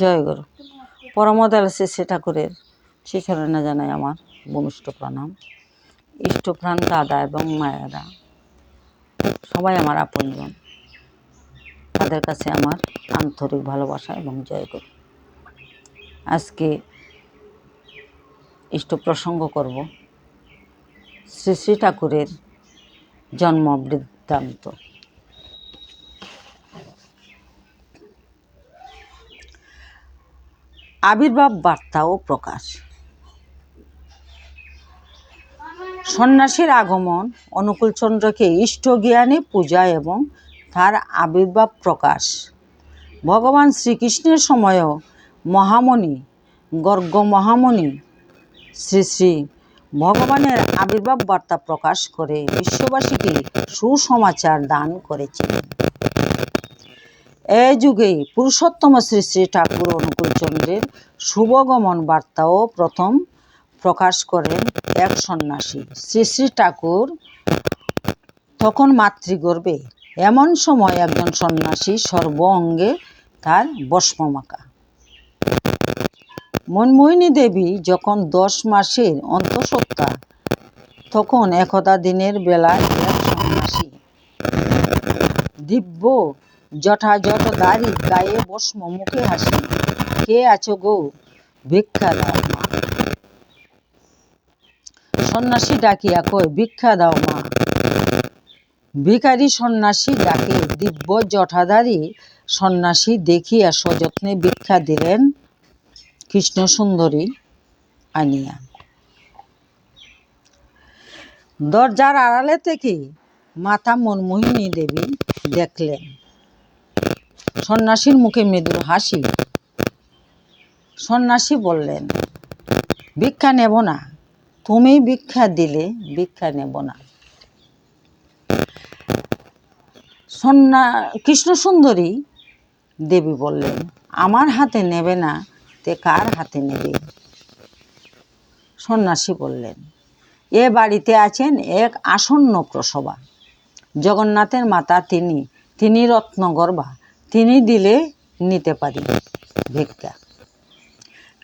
জয় গুরু পরমদয়াল শ্রী ঠাকুরের শিশরণে জানাই আমার ভূমিষ্ঠ প্রণাম। ইষ্টপ্রাণ দাদা এবং মায়েরা, সবাই আমার আপনজন। তাদের কাছে আমার আন্তরিক ভালোবাসা এবং জয় গুরু আজকে ইষ্ট প্রসঙ্গ করব শ্রী শ্রী ঠাকুরের জন্ম বৃত্তান্ত আবির্ভাব বার্তা ও প্রকাশ। সন্ন্যাসীর আগমন অনুকূলচন্দ্রকে ইষ্ট জ্ঞানে পূজা এবং তার আবির্ভাব প্রকাশ। ভগবান শ্রীকৃষ্ণের সময়ও মহামণি, গর্গ মহামণি শ্রী শ্রী ভগবানের আবির্ভাব বার্তা প্রকাশ করে বিশ্ববাসীকে সুসমাচার দান করেছিলেন এ যুগে পুরুষোত্তম শ্রী শ্রী ঠাকুর অনুকূলচন্দ্রের শুভগমন বার্তাও প্রথম প্রকাশ করেন এক সন্ন্যাসী। শ্রী শ্রী ঠাকুর তখন মাতৃগর্ভে। এমন সময় একজন সন্ন্যাসী সর্ব অঙ্গে তার বস্মমাকা। মনমোহিনী দেবী যখন দশ মাসের অন্তঃসত্ত্বা, তখন একদা দিনের বেলায় এক সন্ন্যাসী দিব্য যথাযথ দাড়ি গায়ে বস্ম মুখে হাসি। কে আছো গো ভিক্ষা দাও মা? সন্ন্যাসী ডাকিয়া কয় ভিক্ষা দাও মা। ভিখারি সন্ন্যাসী ডাকে, দিব্য জঠাধারী সন্ন্যাসী দেখিয়া সযত্নে ভিক্ষা দিলেন কৃষ্ণ সুন্দরী আনিয়া। দরজার আড়ালে থেকে মাতা মনমোহিনী দেবী দেখলেন? সন্ন্যাসীর মুখে মৃদুর হাসি। সন্ন্যাসী বললেন, ভিক্ষা নেব না। তুমি ভিক্ষা দিলে ভিক্ষা নেব না। সন্না কৃষ্ণ সুন্দরী দেবী বললেন, আমার হাতে নেবে না, তে কার হাতে নেবে? সন্ন্যাসী বললেন, এ বাড়িতে আছেন এক আসন্ন প্রসবা। জগন্নাথের মাতা তিনি তিনি রত্নগর্ভা। তিনি দিলে নিতে পারি ভিক্ষা।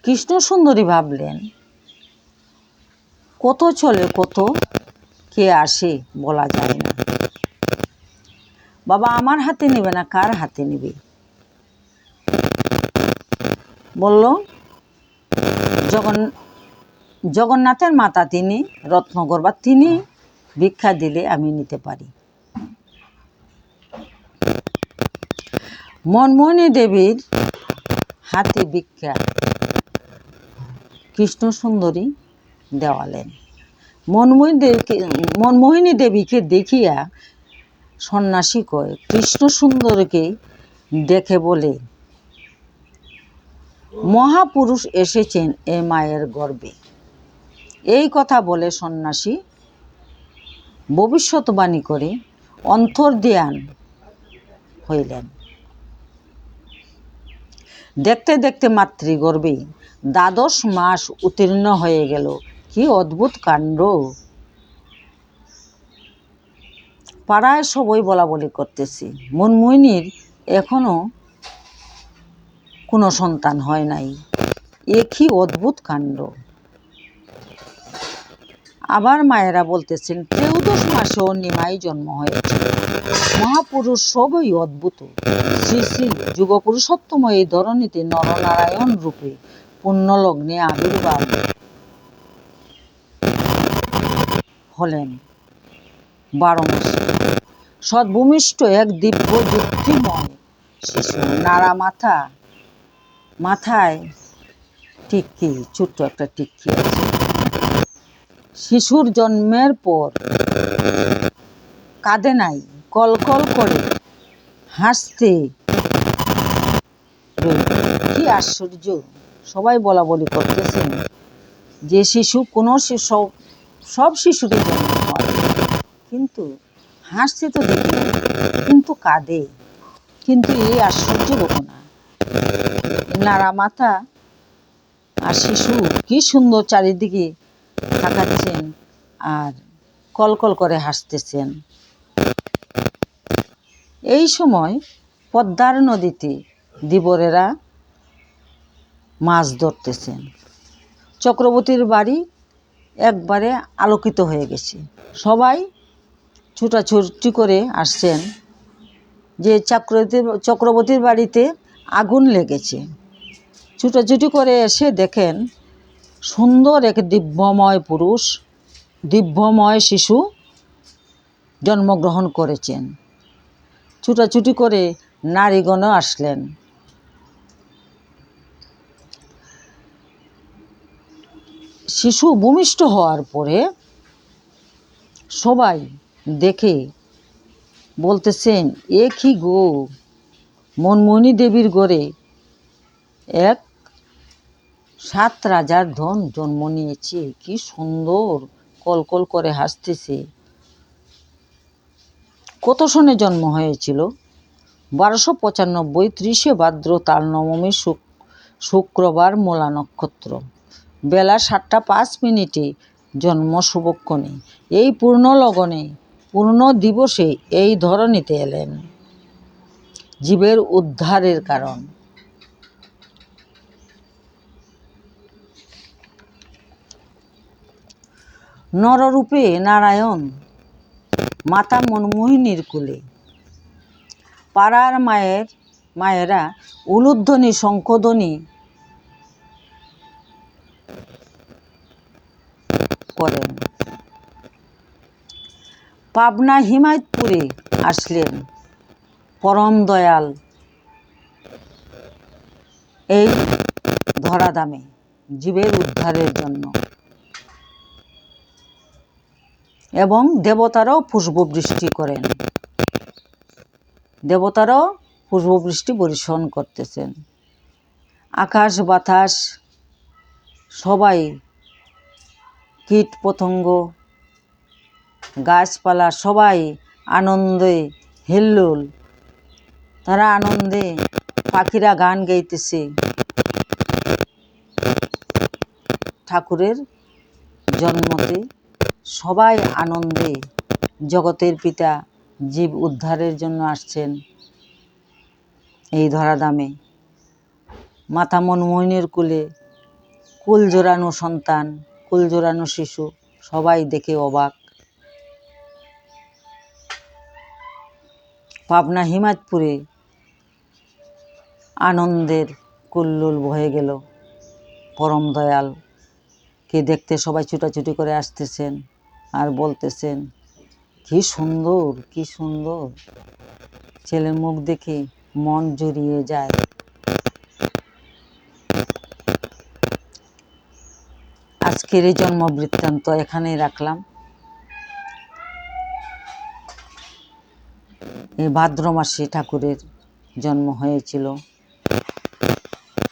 কৃষ্ণ সুন্দরী ভাবলেন, কত চলে কত? কে আসে বলা যায় না। বাবা, আমার হাতে নেবে না, কার হাতে নেবে? বলল, জগন, জগন্নাথের মাতা তিনি রত্নগর্ভা তিনি ভিক্ষা দিলে আমি নিতে পারি। মনমোহিনী দেবীর হাতে ভিক্ষা। কৃষ্ণ সুন্দরী দেওয়ালেন। মনমোহিনী দেবীকে মনমোহিনী দেবীকে দেখিয়া সন্ন্যাসী কয়, কৃষ্ণ সুন্দরকে দেখে বলে, মহাপুরুষ এসেছেন এ মায়ের গর্বে এই কথা বলে সন্ন্যাসী ভবিষ্যৎবাণী করে অন্তর্ধ্যান হইলেন। দেখতে দেখতে মাতৃগর্ভে দ্বাদশ মাস উত্তীর্ণ হয়ে গেল। কি অদ্ভুত কাণ্ড। পাড়ায় সবই বলা বলি করতেছি। মনমুইনির এখনও কোনো সন্তান হয় নাই। এ কি অদ্ভুত কাণ্ড। আবার মায়েরা বলতেছেন, ত্রয়োদশ মাসেও নিমাই জন্ম হয়েছে। মহাপুরুষ সবই অদ্ভুত। শ্রী শ্রী যুগপুরুষোত্তম এই ধরনীতে নরনারায়ণ রূপে পুণ্যলগ্নে আবির্ভাব হলেন বারো মাসে। সদ্ভূমিষ্ঠ এক দিব্য যুক্তিময় শিশু নাড়া মাথা, মাথায় টিক্কি, ছোট্ট একটা টিক্কি আছে। শিশুর জন্মের পর। কাঁদে নাই, কলকল করে, হাসতে। কি আশ্চর্য, সবাই বলা বলি করতেছেন যে শিশু কোনো শি- সব শিশুরই জন্ম হয়। কিন্তু হাসতে তো দেখি কিন্তু কাঁদে। কিন্তু এই আশ্চর্য ঘটনা। নাড়া মাথা আর শিশু কি সুন্দর চারিদিকে তাকাচ্ছেন আর কলকল করে হাসতেছেন। এই সময় পদ্মার নদীতে দিবরেরা মাছ ধরতেছেন। চক্রবর্তীর বাড়ি একবারে আলোকিত হয়ে গেছে। সবাই ছুটাছুটি করে আসছেন যে চক্রবর্তীর চক্রবর্তীর বাড়িতে আগুন লেগেছে। ছুটাছুটি করে এসে দেখেন সুন্দর এক দিব্যময় পুরুষ, দিব্যময় শিশু জন্মগ্রহণ করেছেন। ছুটাছুটি করে নারীগণও আসলেন। শিশু ভূমিষ্ঠ হওয়ার পরে সবাই দেখে বলতেছেন, এ কি গো? মনমোহিনী দেবীর গড়ে এক সাত রাজার ধন জন্ম নিয়েছে। কি সুন্দর কলকল করে হাসতেছে। কত সনে জন্ম হয়েছিল? বারোশো পঁচানব্বই ত্রিশে ভাদ্র তার নবমী শুক- শুক্রবার মোলা নক্ষত্র। বেলা সাতটা পাঁচ মিনিটে জন্ম শুভক্ষণে। এই পূর্ণ লগনে, পূর্ণ দিবসে এই ধরনীতে এলেন। জীবের উদ্ধারের কারণ। নররূপে নারায়ণ, মাতা মনমোহিনীর কুলে। পাড়ার মায়ের, মায়েরা উলুধ্বনি শঙ্খধ্বনি করেন। পাবনা হিমায়তপুরে আসলেন পরম দয়াল এই ধরাধামে জীবের উদ্ধারের জন্য। এবং দেবতারাও পুষ্পবৃষ্টি করেন। দেবতারাও পুষ্পবৃষ্টি বর্ষণ করতেছেন। আকাশ, বাতাস, সবাই কীট, পতঙ্গ, গাছপালা, সবাই আনন্দে হিল্লোল। তারা আনন্দে পাখিরা গান গাইতেছে। ঠাকুরের জন্মতে সবাই আনন্দে জগতের পিতা জীব উদ্ধারের জন্য আসছেন এই ধরাধামে। মাতা মনমোহিনীর কুলে কুল জোড়ানো সন্তান, কুল জোড়ানো শিশু, সবাই দেখে অবাক। পাবনা হিমায়তপুরে আনন্দের কুল্লুল বয়ে গেল। পরম দয়াল কে দেখতে সবাই ছুটাছুটি করে আসতেছেন। আর বলতেছেন, কি সুন্দর কি সুন্দর। ছেলের মুখ দেখে মন জুড়িয়ে যায়। আজকের এই জন্ম বৃত্তান্ত এখানেই রাখলাম। এই ভাদ্র মাসে ঠাকুরের জন্ম হয়েছিল।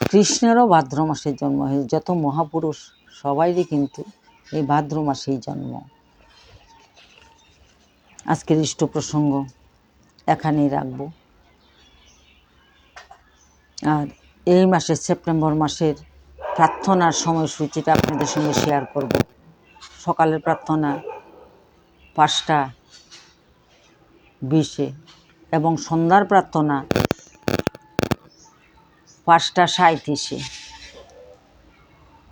কৃষ্ণেরও ভাদ্র মাসে জন্ম হয়েছে। যত মহাপুরুষ, সবাইরই কিন্তু এই ভাদ্র মাসেই জন্ম। আজকের ইষ্ট প্রসঙ্গ এখানেই রাখব। আর এই মাসের সেপ্টেম্বর মাসের প্রার্থনার সময়সূচিটা আপনাদের সঙ্গে শেয়ার করব। সকালের প্রার্থনা পাঁচটা বিশে এবং সন্ধ্যার প্রার্থনা পাঁচটা সাঁইত্রিশে।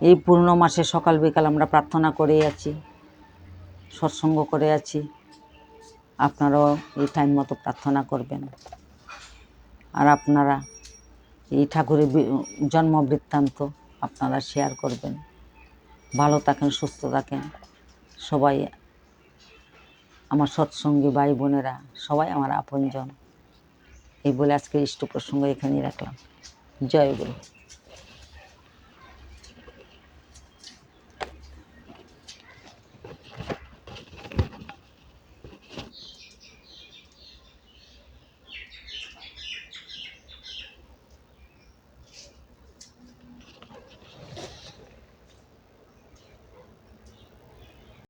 এই পূর্ণ মাসে সকাল বিকাল আমরা প্রার্থনা করে আছি, সৎসঙ্গ করে আছি। আপনারাও এই টাইম মতো প্রার্থনা করবেন। আর আপনারা এই ঠাকুরের জন্ম বৃত্তান্ত আপনারা শেয়ার করবেন। ভালো থাকেন, সুস্থ থাকেন। সবাই আমার সৎসঙ্গী ভাই বোনেরা, সবাই আমার আপনজন। এই বলে আজকে ইষ্ট প্রসঙ্গ এখানেই রাখলাম। জয় গুরু।